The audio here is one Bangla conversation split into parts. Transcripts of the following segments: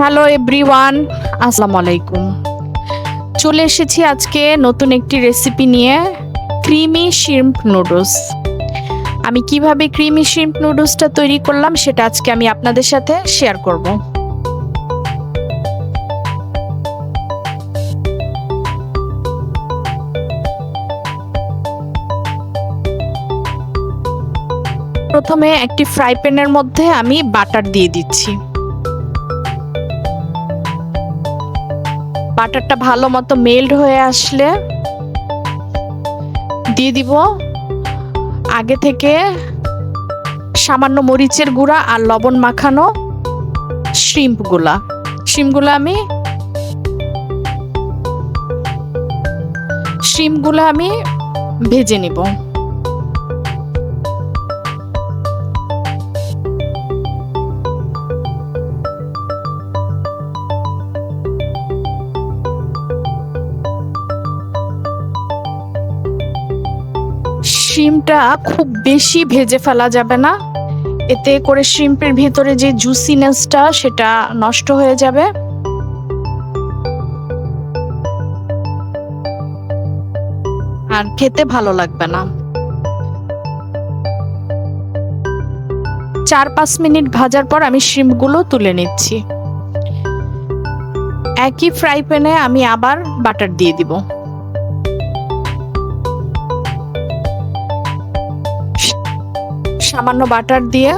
হ্যালো এভরিওয়ান আসসালামু আলাইকুম চলে এসেছি আজকে নতুন একটি রেসিপি নিয়ে ক্রিমি শিম্প নুডলস। আমি কীভাবে ক্রিমি শিম্প নুডলসটা তৈরি করলাম সেটা আজকে আমি আপনাদের সাথে শেয়ার করব। প্রথমে একটি ফ্রাই প্যানের মধ্যে আমি বাটার দিয়ে দিচ্ছি। বাটারটা ভালো মতো মেল্ড হয়ে আসলে দিয়ে দিব আগে থেকে সামান্য মরিচের গুঁড়া আর লবণ মাখানো শ্রিম্পগুলা শ্রিমগুলো আমি শ্রিমগুলো আমি ভেজে নিব। শিমটা খুব বেশি ভেজে ফেলা যাবে না। এতে করে শিম্পের ভিতরে যে জুসিনেসটা সেটা নষ্ট হয়ে যাবে। আর খেতে ভালো লাগবে না। চার পাঁচ মিনিট ভাজার পর আমি শিমগুলো তুলে নিচ্ছি। একই ফ্রাই প্যানে আমি আবার বাটার দিয়ে দিব। সামান্য বাটার দিয়ে।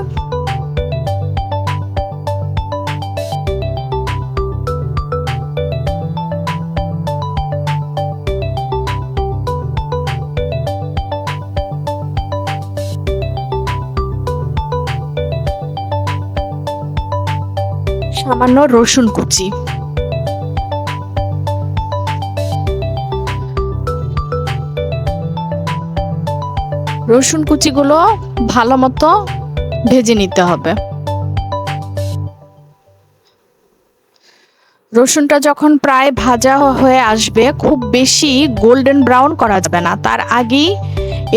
সামান্য রসুন কুচি। রসুন কুচিগুলো ভালো মতো ভেজে নিতে হবে। রসুনটা যখন প্রায় ভাজা হয়ে আসবে, খুব বেশি গোল্ডেন ব্রাউন করা যাবে না। তার আগেই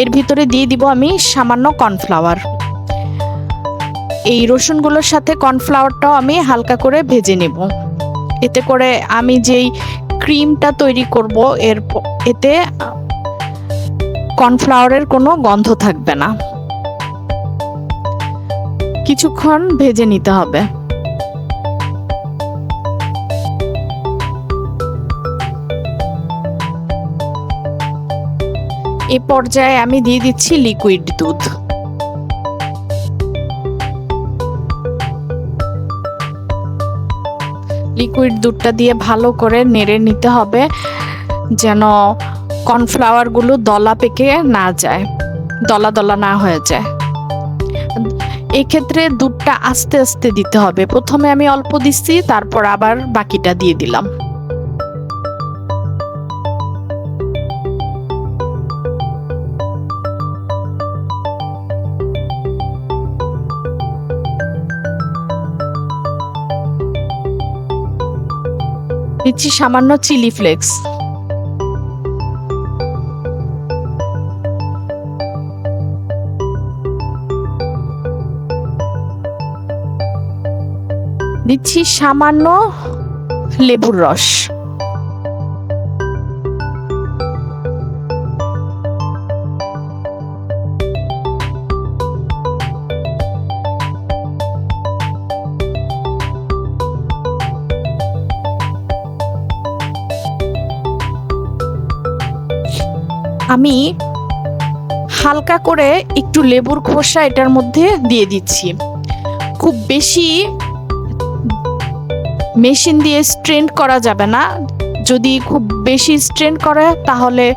এর ভিতরে দিয়ে দিব আমি সামান্য কর্নফ্লাওয়ার এই রসুনগুলোর সাথে কর্নফ্লাওয়ারটাও আমি হালকা করে ভেজে নেব। এতে করে আমি যেই ক্রিমটা তৈরি করব, এর এতে কর্নফ্লাওয়ারের কোনো গন্ধ থাকবে না। কিছুক্ষণ ভেজে নিতে হবে। এ পর্যায়ে আমি দিয়ে দিচ্ছি লিকুইড দুধ। লিকুইড দুধটা দিয়ে ভালো করে নেড়ে নিতে হবে, যেন কর্নফ্লাওয়ারগুলো দলা পেকে না যায়, দলা দলা না হয়ে যায়। এক্ষেত্রে দুধটা আস্তে আস্তে দিতে হবে। প্রথমে আমি অল্প দিচ্ছি, তারপর আবার বাকিটা দিয়ে দিলাম। দিচ্ছি সামান্য চিলি ফ্লেক্স। দিচ্ছি সামান্য লেবুর রস। আমি হালকা করে একটু লেবুর খোসা এটার মধ্যে দিয়ে দিচ্ছি। খুব বেশি মেশিন দিয়ে স্ট্রেন করা যাবে না। যদি খুব বেশি স্ট্রেন করে, তাহলে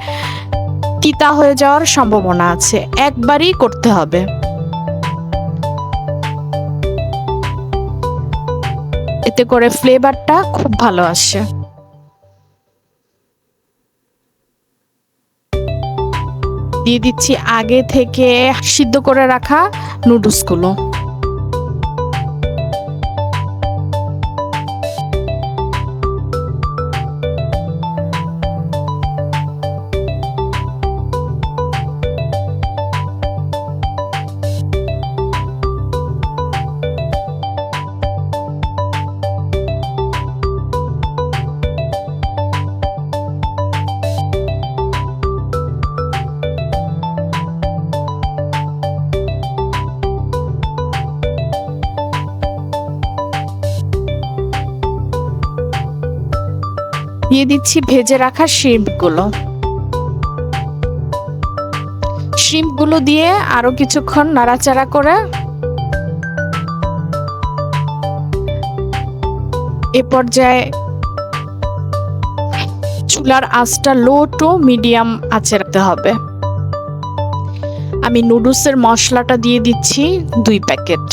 তিতা হয়ে যাওয়ার সম্ভাবনা আছে। একবারই করতে হবে। এতে করে ফ্লেভারটা খুব ভালো আসে। দিয়ে দিচ্ছি আগে থেকে সিদ্ধ করে রাখা নুডলসগুলো। দিয়ে দিচ্ছি ভেজে রাখা শিম্পগুলো শিম্পগুলো দিয়ে আরও কিছুক্ষণ নাড়াচাড়া করে এ পর্যায়ে চুলার আঁচটা লো টু মিডিয়াম আঁচে রাখতে হবে। আমি নুডলসের মশলাটা দিয়ে দিচ্ছি দুই প্যাকেট।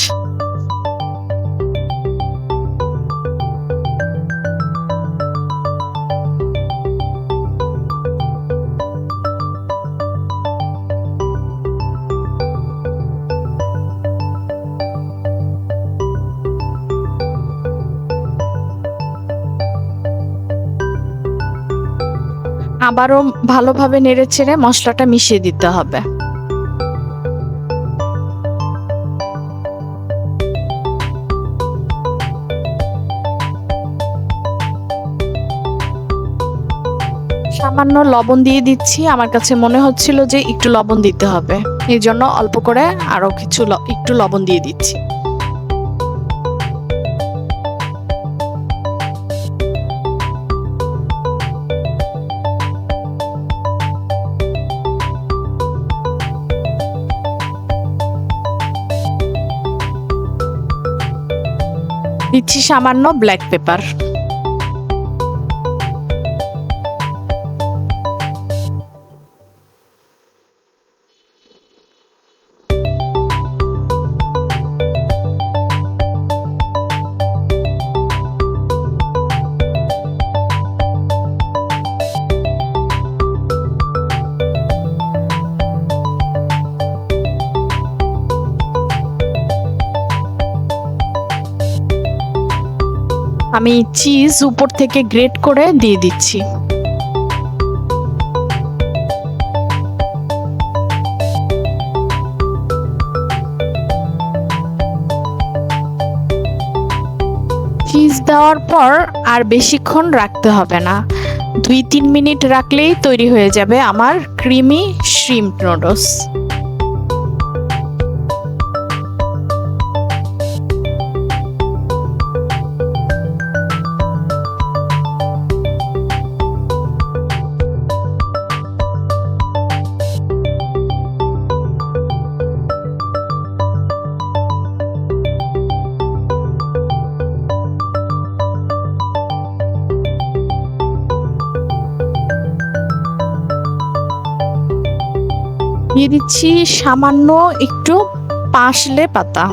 আবারও ভালোভাবে নেড়ে ছেড়ে মশলাটা মিশিয়ে দিতে হবে। সামান্য লবণ দিয়ে দিচ্ছি। আমার কাছে মনে হচ্ছিল যে একটু লবণ দিতে হবে। এই জন্য অল্প করে আরও কিছু একটু লবণ দিয়ে দিচ্ছি। সামান্য ব্ল্যাক পেপার আমি চিজ উপর থেকে গ্রেট করে দিয়ে দিচ্ছি। চিজ দেওয়ার পর আর বেশিক্ষণ রাখতে হবে না। দুই তিন মিনিট রাখলেই তৈরি হয়ে যাবে আমার ক্রিমি শ্রিম্প নুডলস দিয়ে দিচ্ছি সামান্য একটু পাশলে পাতা।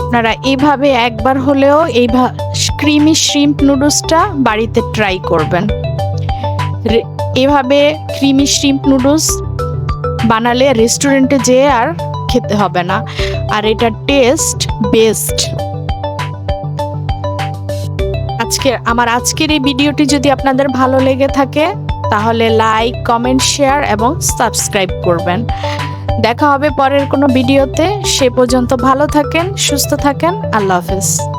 আপনারা এইভাবে একবার হলেও এই ক্রিমি শ্রিম্প নুডলসটা বাড়িতে ট্রাই করবেন। এভাবে ক্রিমি শ্রিম্প নুডলস বানালে রেস্টুরেন্টে যেয়ে আর খেতে হবে না। আর এটা টেস্ট বেস্ট আজকে, আমার আজকের এই ভিডিওটি যদি আপনাদের ভালো লেগে থাকে, তাহলে লাইক কমেন্ট শেয়ার এবং সাবস্ক্রাইব করবেন। দেখা হবে পরের কোনো ভিডিওতে। সে পর্যন্ত ভালো থাকেন, সুস্থ থাকেন। আল্লাহ হাফেজ।